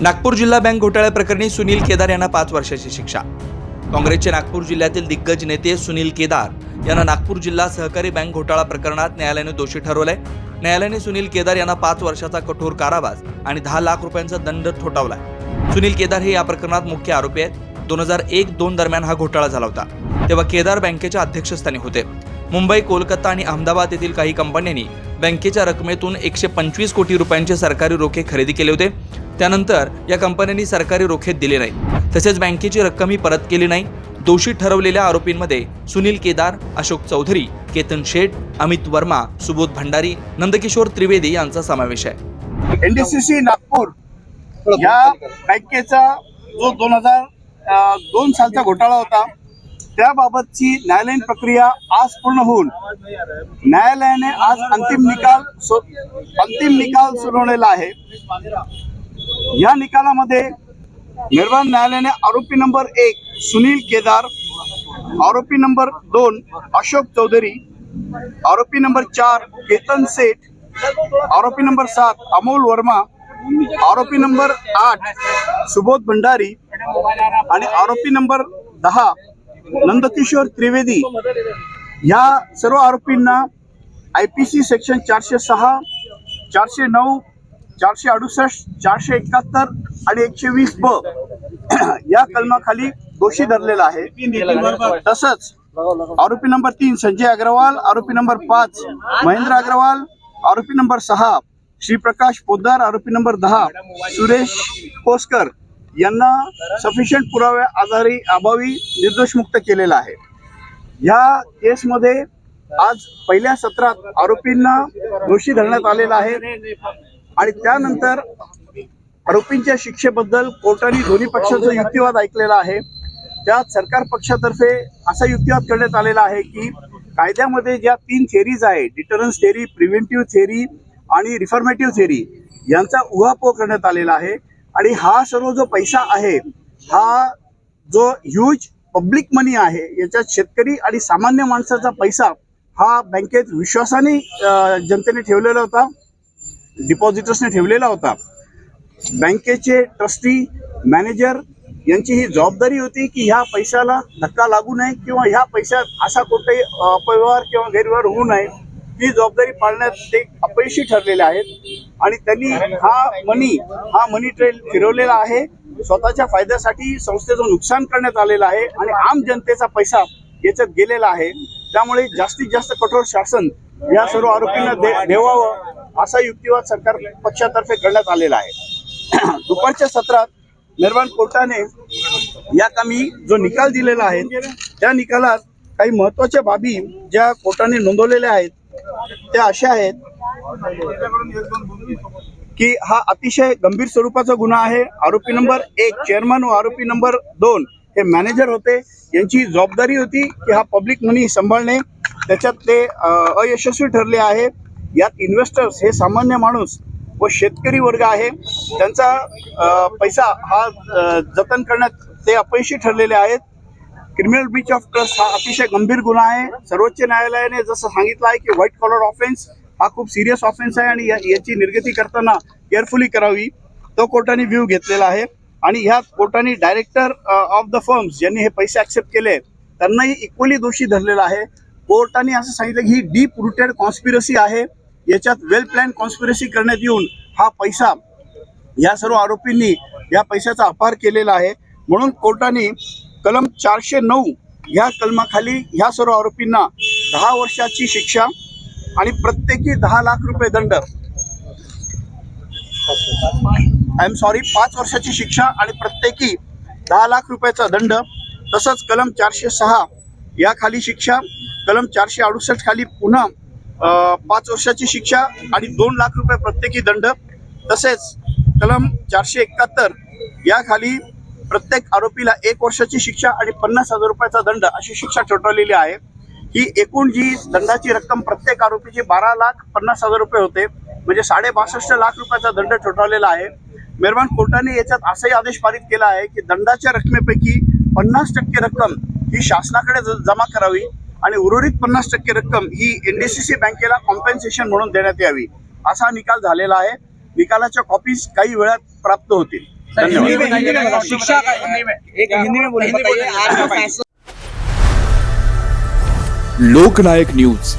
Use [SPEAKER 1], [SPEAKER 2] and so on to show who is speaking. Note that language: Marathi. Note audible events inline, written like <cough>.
[SPEAKER 1] नागपूर जिल्हा बँक घोटाळ्याप्रकरणी सुनील केदार यांना पाच वर्षाची शिक्षा. काँग्रेसचे नागपूर जिल्ह्यातील दिग्गज नेते सुनील केदार यांना नागपूर जिल्हा सहकारी बँक घोटाळा प्रकरणात न्यायालयाने दोषी ठरवलंय. न्यायालयाने सुनील केदार यांना पाच वर्षाचा कठोर कारावास आणि दहा लाख रुपयांचा दंड ठोठावलाय. सुनील केदार हे या प्रकरणात मुख्य आरोपी आहेत. दोन हजार एक दोन दरम्यान हा घोटाळा झाला होता. तेव्हा केदार बँकेच्या अध्यक्षस्थानी होते. मुंबई कोलकाता आणि अहमदाबाद येथील काही कंपन्यांनी बँकेच्या रकमेतून एकशे पंचवीस कोटी रुपयांचे सरकारी रोखे खरेदी केले होते. त्यानंतर या कंपन्यांनी सरकारी रोखे दिले नाही तसेच बँकेची रक्कमही परत केली नाही. दोषी ठरवलेल्या आरोपींमध्ये सुनील केदार अशोक चौधरी केतन शेठ अमित वर्मा सुबोध भंडारी नंदकिशोर त्रिवेदी यांचा समावेश आहे.
[SPEAKER 2] एनडीसीसी नागपूर या बँकेचा जो दोन हजार दोन सालचा घोटाळा होता त्याबाबतची न्यायालयीन प्रक्रिया आज पूर्ण होऊन न्यायालयाने आज अंतिम निकाल सो- अंतिम निकाल सुनावलेला आहे. या निकालामध्ये निर्माण न्यायालयाने आरोपी नंबर एक सुनील केदार आरोपी नंबर दोन अशोक चौधरी आरोपी नंबर चार केतन सेठ आरोपी नंबर सात अमोल वर्मा आरोपी नंबर आठ सुबोध भंडारी आणि आरोपी नंबर दहा नंदकिशोर त्रिवेदी या सर्व आरोपींना आय पी सी सेक्शन चारशे सहा चारशे नऊ चारशे अडुसष्ट चारशे एकाहत्तर आणि एकशे वीस ब <clears throat> या कलमाखाली दोषी धरलेला आहे. तसंच आरोपी नंबर तीन संजय अग्रवाल आरोपी नंबर पाच महेंद्र अग्रवाल आरोपी नंबर सहा श्रीप्रकाश पोद्दार आरोपी नंबर दहा सुरेश कोसकर यांना सफिशियंट पुराव्या आधारी अभावी निर्दोष मुक्त केलेला आहे. या केसमध्ये आज पहिल्या सत्रात आरोपींना दोषी धरण्यात आलेला आहे. आणि त्यानंतर आरोपींच्या शिक्षेबद्दल कोर्टाने दोन्ही पक्षाचा युक्तिवाद ऐकलेला आहे. त्यात सरकार पक्षातर्फे असा युक्तिवाद करण्यात आलेला आहे की कायद्यामध्ये ज्या तीन थेरीज आहे डिटरन्स थेरी प्रिव्हेंटिव्ह थेरी आणि रिफॉर्मेटिव्ह थेरी यांचा उहापोह करण्यात आलेला आहे. आणि हा सर्व जो पैसा आहे हा जो ह्यूज पब्लिक मनी आहे याच्यात शेतकरी आणि सामान्य माणसाचा पैसा हा बँकेत विश्वासाने जनतेने ठेवलेला होता डिपॉझिटर्सने ठेवलेला होता. बँकेचे ट्रस्टी मॅनेजर यांची ही जबाबदारी होती की ह्या पैशाला धक्का लागू नये किंवा ह्या पैशात असा कोणताही अपव्यवहार किंवा गैरव्यवहार होऊ नये. ही जबाबदारी पाळण्यात ते अपयशी ठरलेले आहेत. आणि त्यांनी हा मनी हा मनी ट्रेल फिरवलेला आहे. स्वतःच्या फायद्यासाठी संस्थेचं नुकसान करण्यात आलेलं आहे आणि आम जनतेचा पैसा याच्यात गेलेला आहे. त्यामुळे जास्तीत जास्त कठोर शासन या सर्व आरोपींना दे देवावं असा युक्तिवाद सरकार पक्षातर्फे करण्यात आलेला आहे. <clears throat> दुपारच्या सत्रात निर्माण कोर्टाने या कामी जो निकाल दिलेला आहे त्या निकालात काही महत्त्वाच्या बाबी ज्या कोर्टाने नोंदवलेल्या आहेत त्या अशा आहेत की हा अतिशय गंभीर स्वरूपाचा गुन्हा आहे. आरोपी नंबर एक चेअरमन व आरोपी नंबर दोन हे मॅनेजर होते. यांची जबाबदारी होती की हा पब्लिक मनी सांभाळणे. त्याच्यात ते अयशस्वी ठरले आहे. यात इन्व्हेस्टर्स हे सामान्य माणूस व शेतकरी वर्ग आहे. त्यांचा पैसा हा जतन करण्यात ते अपयशी ठरलेले आहेत. क्रिमिनल ब्रीच ऑफ ट्रस्ट हा अतिशय गंभीर गुन्हा आहे. सर्वोच्च न्यायालयाने जसं सांगितलं आहे की व्हाईट कॉलर ऑफेन्स हा खूप सिरियस ऑफेन्स आहे आणि या- याची निर्गती करताना केअरफुली करावी. तो कोर्टाने व्ह्यू घेतलेला आहे. आणि ह्या कोर्टाने डायरेक्टर ऑफ द फर्म्स ज्यांनी हे पैसे ऍक्सेप्ट केले त्यांनाही इक्वली दोषी धरलेला आहे. कोर्टाने असं सांगितलं की ही डीप रुटेड कॉन्स्पिरसी आहे. याच्यात वेल प्लॅन कॉन्स्पिरसी करण्यात येऊन हा पैसा या सर्व आरोपींनी या पैशाचा अपहार केलेला आहे. म्हणून कोर्टाने कलम चारशे नऊ ह्या कलमाखाली ह्या सर्व आरोपींना दहा वर्षाची शिक्षा आणि प्रत्येकी दहा लाख रुपये दंड. आय एम सॉरी पाच वर्षाची शिक्षा आणि प्रत्येकी दहा लाख रुपयाचा दंड तसंच कलम चारशे सहा या खाली शिक्षा कलम चारशे अडुसष्ट खाली पुन्हा पाच वर्षाची शिक्षा आणि दोन लाख रुपये प्रत्येकी दंड तसेच कलम चारशे एकाहत्तर या खाली प्रत्येक आरोपीला एक वर्षाची शिक्षा आणि पन्नास हजार रुपयाचा दंड अशी शिक्षा ठोठवलेली आहे. ही एकूण जी दंडाची रक्कम प्रत्येक आरोपीची बारा लाख पन्नास हजार रुपये होते. म्हणजे साडे बासष्ट लाख रुपयाचा दंड ठोठावलेला आहे. मेहरबान कोर्टाने याच्यात असाही आदेश पारित केला आहे की दंडाच्या रकमेपैकी पन्नास टक्के रक्कम ही शासनाकडे ज- जमा करावी आणि उर्वरित पन्नास टक्के रक्कम ही एनडीसीसी बँकेला कॉम्पेन्सेशन म्हणून देण्यात यावी. असा निकाल झालेला आहे. निकालाच्या कॉपीज काही वेळात प्राप्त होतील.
[SPEAKER 3] धन्यवाद.
[SPEAKER 1] लोकनायक न्यूज.